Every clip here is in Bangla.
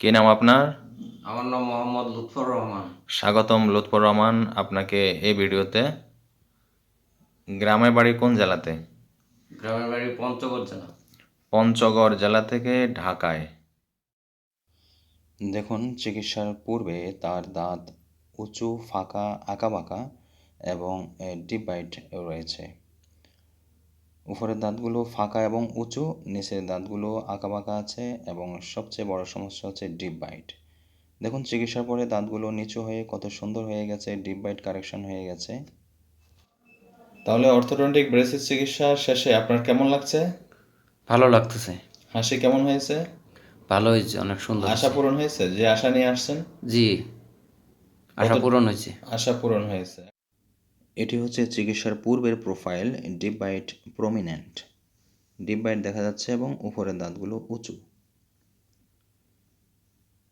কি নাম আপনার? আমার নাম মোহাম্মদ লুৎফর রহমান। স্বাগতম লুৎফর রহমান আপনাকে এই ভিডিওতে। গ্রামের বাড়ি কোন জেলাতে? গ্রামের বাড়ি পঞ্চগড় জেলা। পঞ্চগড় জেলা থেকে ঢাকায়। দেখুন চিকিৎসার পূর্বে তার দাঁত উঁচু ফাঁকা আঁকাবাঁকা এবং ডিপ বাইট রয়েছে। উপরের দাঁতগুলো ফাঁকা এবং উঁচু নিচের দাঁতগুলো আঁকাবাঁকা আছে এবং সবচেয়ে বড় সমস্যা হচ্ছে ডিপ বাইট। দেখুন চিকিৎসার পরে দাঁতগুলো নিচু হয়ে কত সুন্দর হয়ে গেছে ডিপ বাইট কারেকশন হয়ে গেছে। তাহলে অর্থোডন্টিক ব্রেসিস চিকিৎসা শেষে আপনার কেমন লাগছে? ভালো লাগতেছে। হাসি কেমন হয়েছে? ভালো হয়েছে অনেক সুন্দর আশা পূরণ হয়েছে? যে আশা নিয়ে আসছেন? জি আশা পূরণ হয়েছে। আশা পূরণ হয়েছে। এটি হচ্ছে চিকিৎসার পূর্বের profile deep bite prominent. Deep bite দেখা যাচ্ছে এবং উপরের দাঁতগুলো উঁচু।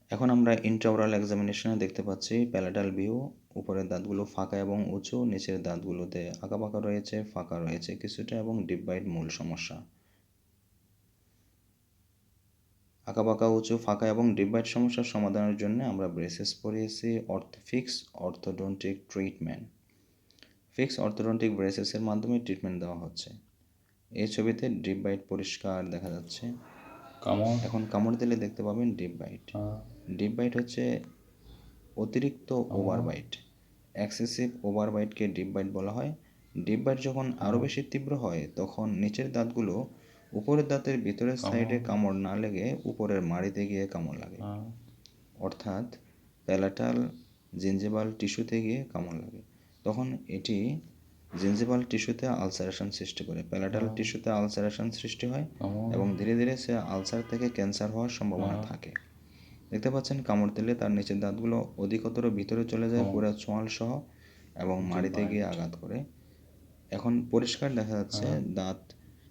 এখন আমরা ইন্ট্রাওরাল এক্সামিনেশনে দেখতে পাচ্ছি প্যালাটাল ভিউ, উপরের দাঁতগুলো ফাঁকা এবং উঁচু, নিচের দাঁতগুলোতে আঁকা আঁকাবাঁকা রয়েছে, ফাঁকা রয়েছে কিছুটা এবং ডিপ বাইট মূল সমস্যা। আঁকা আঁকাবাঁকা, উঁচু, ফাঁকা এবং ডিপ বাইট সমস্যার সমাধানের জন্য আমরা ব্রেসেস পরিয়েছি অর্থ fix orthodontic treatment. Fix orthodontic ব্রেসেসের মাধ্যমে ট্রিটমেন্ট দেওয়া হচ্ছে। এই ছবিতে ডিপ বাইট পরিষ্কার দেখা যাচ্ছে। কামড় এখন কামড় দিলে দেখতে পাবেন ডিপ বাইট। ডিপ বাইট হচ্ছে অতিরিক্ত ওভার বাইট। এক্সেসিভ ওভার বাইটকে ডিপ বাইট বলা হয়। ডিপ বাইট যখন আরও বেশি তীব্র হয় তখন নিচের দাঁতগুলো উপরের দাঁতের ভিতরের সাইডে কামড় না লেগে উপরের মাড়িতে গিয়ে কামড় লাগে। অর্থাৎ প্যালাটাল জিঞ্জিবাল টিস্যুতে গিয়ে কামড় লাগে। তখন এটি জিঞ্জিবাল টিস্যুতে আলসারেশন সৃষ্টি করে প্যালাটাল টিস্যুতে আলসারেশন সৃষ্টি হয় এবং ধীরে ধীরে সে আলসার থেকে ক্যান্সার হওয়ার সম্ভাবনা থাকে। দেখতে পাচ্ছেন কামড় দিলে তার নিচের দাঁতগুলো অধিকতর ভিতরে চলে যায় পুরো চোয়াল সহ এবং মাড়িতে গিয়ে আঘাত করে। এখন পরিষ্কার দেখা যাচ্ছে দাঁত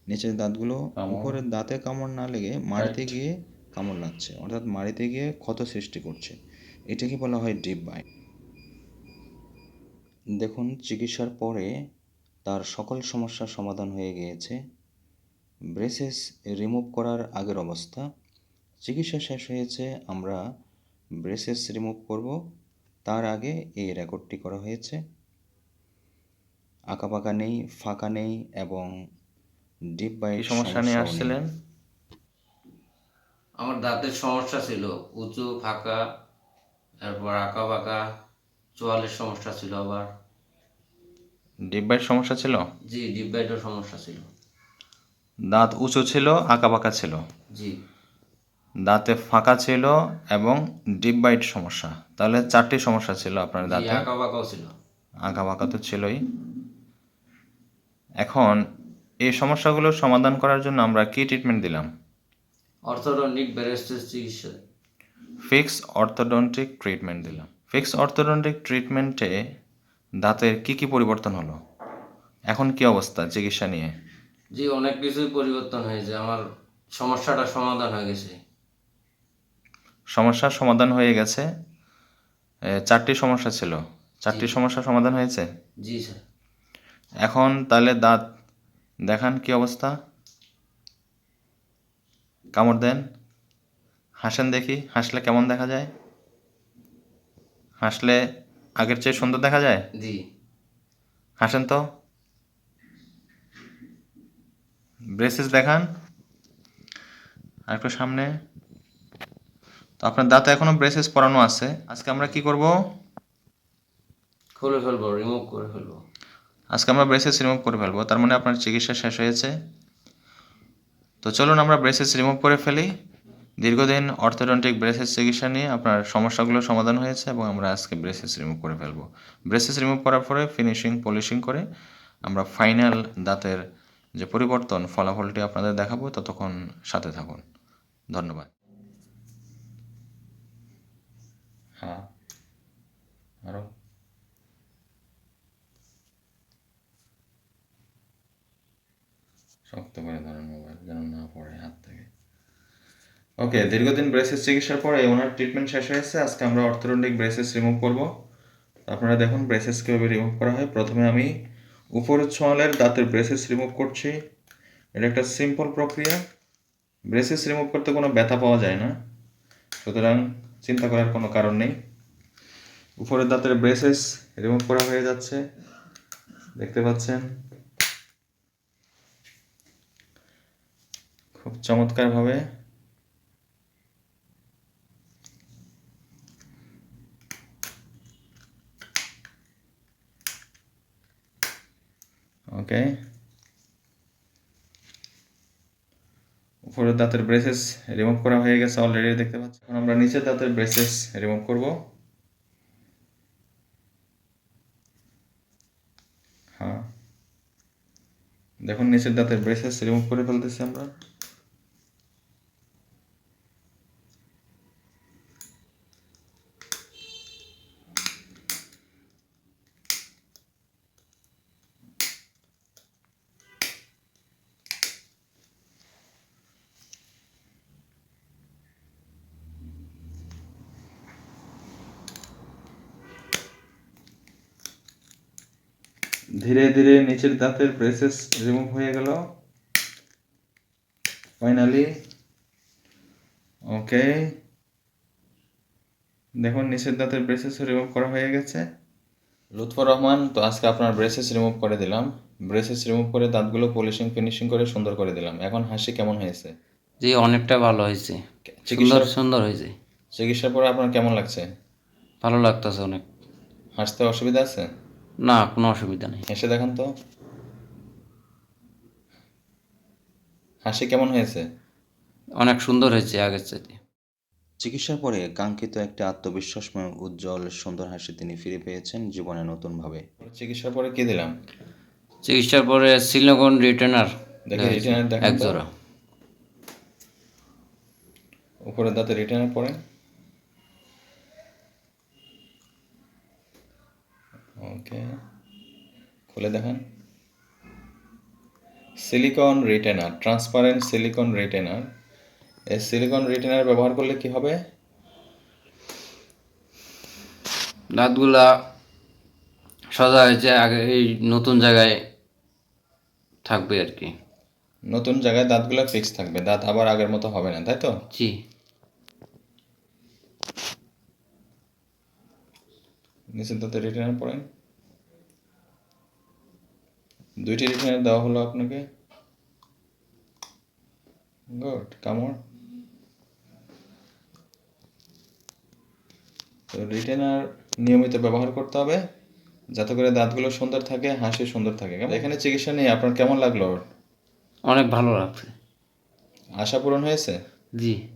নিচের দাঁতগুলো উপরের দাঁতে কামড় না লেগে মাড়িতে গিয়ে কামড় লাগছে অর্থাৎ মাড়িতে গিয়ে ক্ষত সৃষ্টি করছে। এটাকে বলা হয় ডিপ বাইট। দেখুন চিকিৎসার পরে তার সকল সমস্যার সমাধান হয়ে গিয়েছে। ব্রেসেস রিমুভ করার আগের অবস্থা। চিকিৎসা শেষ হয়েছে আমরা ব্রেসেস রিমুভ করব। তার আগে এই রেকর্ডটি করা হয়েছে। আঁকাবাঁকা নেই ফাঁকা নেই এবং ডিপ বাইট সমস্যা নিয়ে আসছিলেন? আমার দাঁতের সমস্যা ছিল উঁচু ফাঁকা তারপর আঁকা বাঁকা চোয়ালের সমস্যা ছিল আবার। ডিপ বাইট সমস্যা ছিল? জি ডিপ বাইটের সমস্যা ছিল। দাঁত উঁচু ছিল আঁকাবাঁকা ছিল? জি। দাঁতে ফাঁকা ছিল এবং ডিপ বাইট সমস্যা। তাহলে চারটি সমস্যা ছিল আপনার দাঁতে। আঁকা বাঁকাও ছিল। আঁকা বাঁকা তো ছিলই। এখন এই সমস্যাগুলোর সমাধান করার জন্য আমরা কি ট্রিটমেন্ট দিলাম? অর্থোডন্টিক ব্যারেস্টের চিকিৎসা। ফিক্স অর্থোডন্টিক ট্রিটমেন্ট দিলাম। ফিক্স অর্থোডন্টিক ট্রিটমেন্টে দাঁতের কি কি পরিবর্তন হলো? এখন কি অবস্থা চিকিৎসা নিয়ে? জি অনেক কিছুই পরিবর্তন হয়েছে। আমার সমস্যাটা সমাধান হয়ে গেছে। সমস্যার সমাধান হয়ে গেছে। এ, চারটি সমস্যা ছিল। চারটি সমস্যার সমাধান হয়েছে? জি স্যার। এখন তাহলে দাঁত দেখান কি অবস্থা? কামড় দেন। হাসেন দেখি হাসলে কেমন দেখা যায়? হাসলে আগের চেয়ে সুন্দর দেখা যায়? জি। হাসেন তো? ব্রেসেস দেখান। আর একটু সামনে। তো আপনার দাঁতে এখনও ব্রেসেস পরানো আছে। আজকে আমরা কি করব? খুলে ফেলব রিমুভ করে ফেলব। আজকে আমরা ব্রেসেস রিমুভ করে ফেলব। তার মানে আপনার চিকিৎসা শেষ হয়েছে। তো চলুন আমরা ব্রেসেস রিমুভ করে ফেলি। দীর্ঘদিন অর্থোডন্টিক ব্রেসেস চিকিৎসা নিয়ে আপনার সমস্যাগুলো সমাধান হয়েছে এবং আমরা আজকে ব্রেসেস রিমুভ করে ফেলব। ব্রেসেস রিমুভ করার পরে ফিনিশিং, পলিশিং করে আমরা ফাইনাল দাঁতের যে পরিবর্তন, ফলাফলটি আপনাদের দেখাবো, ততক্ষণ সাথে থাকুন। ধন্যবাদ। হ্যাঁ আরও। শক্ত করে ধরেন। ওকে দীর্ঘদিন ব্রেসেস চিকিৎসার পরে ওনার ট্রিটমেন্ট শেষ হয়েছে। আজকে আমরা অর্থোডন্টিক ব্রেসেস রিমুভ করব। আপনারা দেখুন ব্রেসেস কীভাবে রিমুভ করা হয়। প্রথমে আমি উপরের ছোঁয়ালের দাঁতের ব্রেসেস রিমুভ করছি। এটা একটা সিম্পল প্রক্রিয়া। ব্রেসেস রিমুভ করতে কোনো ব্যথা পাওয়া যায় না। সুতরাং চিন্তা করার কোনো কারণ নেই। উপরের দাঁতের ব্রেসেস রিমুভ করা হয়ে যাচ্ছে। দেখতে পাচ্ছেন? খুব চমৎকারভাবে ওকে? উপরের দাঁতের ব্রেসেস রিমুভ করা হয়ে গেছে অলরেডি দেখতে পাচ্ছি এখন আমরা নিচের দাঁতের ব্রেসেস রিমুভ করব। হ্যাঁ। দেখুন, নিচের দাঁতের ব্রেসেস রিমুভ করে ফেলতেছি আমরা। ধীরে ধীরে নিচের দাঁতের ব্রেসেস রিমুভ হয়ে গেল। ফাইনালি ওকে দেখুন নিচের দাঁতের ব্রেসেস রিমুভ করা হয়ে গেছে। লুৎফর রহমান তো আজকে আপনার ব্রেসেস রিমুভ করে দিলাম। ব্রেসেস রিমুভ করে দাঁতগুলো পলিশিং ফিনিশিং করে সুন্দর করে দিলাম। এখন হাসি কেমন হয়েছে? জি অনেকটা ভালো হয়েছে। সুন্দর সুন্দর হয়েছে। চিকিৎসার পরে আপনার কেমন লাগছে? ভালো লাগতেছে অনেক। হাসতে অসুবিধা আছে? না কোনো অসুবিধা নেই। হেসে দেখান তো। হাসি কেমন হয়েছে? অনেক সুন্দর হয়েছে আগের চাইতে। চিকিৎসার পরে কাঙ্ক্ষিত একটা আত্মবিশ্বাসময় উজ্জ্বল সুন্দর হাসি তিনি ফিরে পেয়েছেন জীবনে নতুনভাবে। চিকিৎসার পরে কি দিলাম চিকিৎসার পরে সিলিকন রিটেনার দেখি রিটেনার এক জোড়া উপরে দাঁতে রিটেনার পরে? ওকে। খুলে দেখান। Silicone retainer transparent silicone retainer এই সিলিকন রিটেনার ব্যবহার করলে কি হবে? দাঁতগুলা সাজা হয়েছে আগে এই নতুন জায়গায় থাকবে আর কি। নতুন জায়গায় দাঁতগুলো ফিক্স থাকবে। দাঁত আবার আগের মতো হবে না তাই তো? জি। নিচের দাঁতে রিটেনার পড়েন। দুইটি রিটেনার দেওয়া হলো আপনাকে? গুড কামড় তো রিটেনার নিয়মিত ব্যবহার করতে হবে যাতে করে দাঁতগুলো সুন্দর থাকে হাসি সুন্দর থাকে? এখানে চিকিৎসা নিয়ে আপনার কেমন লাগল? অনেক ভালো লাগছে। আশা পূরণ হয়েছে? জি।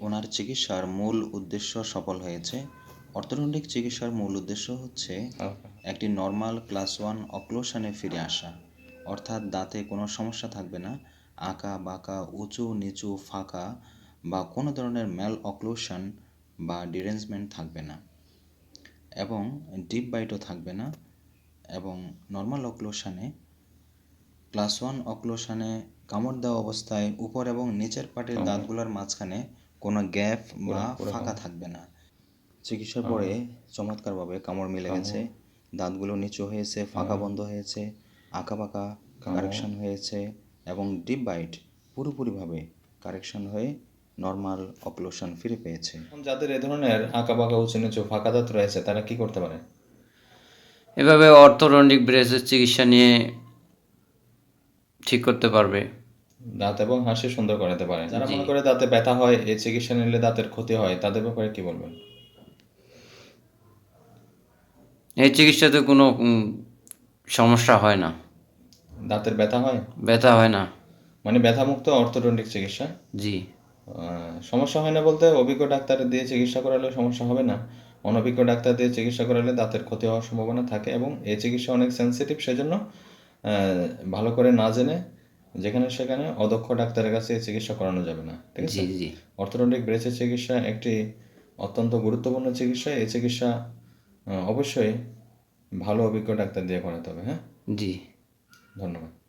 ওনার চিকিৎসার মূল উদ্দেশ্য সফল হয়েছে। অর্থনৈতিক চিকিৎসার মূল উদ্দেশ্য হচ্ছে একটি নর্মাল ক্লাস ওয়ান অক্লোশনে ফিরে আসা। অর্থাৎ দাঁতে কোনো সমস্যা থাকবে না। আঁকা বাঁকা উঁচু নিচু ফাঁকা বা কোনো ধরনের ম্যাল অক্লোশন বা ডিরেঞ্জমেন্ট থাকবে না এবং ডিপ বাইটও থাকবে না এবং নর্মাল অক্লোশনে ক্লাস ওয়ান অক্লোশনে কামড় দেওয়া অবস্থায় উপর এবং নিচের পাটের দাঁতগুলোর মাঝখানে কোনো গ্যাপ বা ফাঁকা থাকবে না। চিকিৎসার পরে চমৎকারভাবে কামড় মিলে গেছে দাঁতগুলো নিচু হয়েছে ফাঁকা বন্ধ হয়েছে আঁকা বাঁকা কারেকশন হয়েছে এবং ডিপ বাইট পুরোপুরিভাবে কারেকশন হয়ে নর্মাল অক্লোশন ফিরে পেয়েছে। যাদের এ ধরনের আঁকা বাঁকা উঁচু নিচু ফাঁকা দাঁত রয়েছে তারা কি করতে পারে? এভাবে অর্থোডন্টিক ব্রেসের চিকিৎসা নিয়ে ঠিক করতে পারবে। দাঁত এবং হাসি সুন্দর করাতে পারে। যারা মনে করে দাঁতে ব্যথা হয় এই চিকিৎসা নিলে দাঁতের ক্ষতি হয় তাদের ব্যাপারে কি বলবেন? এই চিকিৎসাতে কোনো সমস্যা হয় না। দাঁতের ব্যথা হয়? ব্যথা হয় না। মানে ব্যথামুক্ত অর্থোডন্টিক চিকিৎসা? জি। সমস্যা হয় না বলতে অভিজ্ঞ ডাক্তার দিয়ে চিকিৎসা করালে সমস্যা হবে না। অনভিজ্ঞ ডাক্তার দিয়ে চিকিৎসা করালে দাঁতের ক্ষতি হওয়ার সম্ভাবনা থাকে এবং এই চিকিৎসা অনেক সেনসিটিভ সেজন্য ভালো করে না জেনে যেখানে সেখানে অদক্ষ ডাক্তারের কাছে এই চিকিৎসা করানো যাবে না। ঠিক আছে? অর্থোডন্টিক ব্রেসের চিকিৎসা একটি অত্যন্ত গুরুত্বপূর্ণ চিকিৎসা। এই চিকিৎসা অবশ্যই ভালো অভিজ্ঞ ডাক্তার দিয়ে করাতে হবে হ্যাঁ? জি। ধন্যবাদ।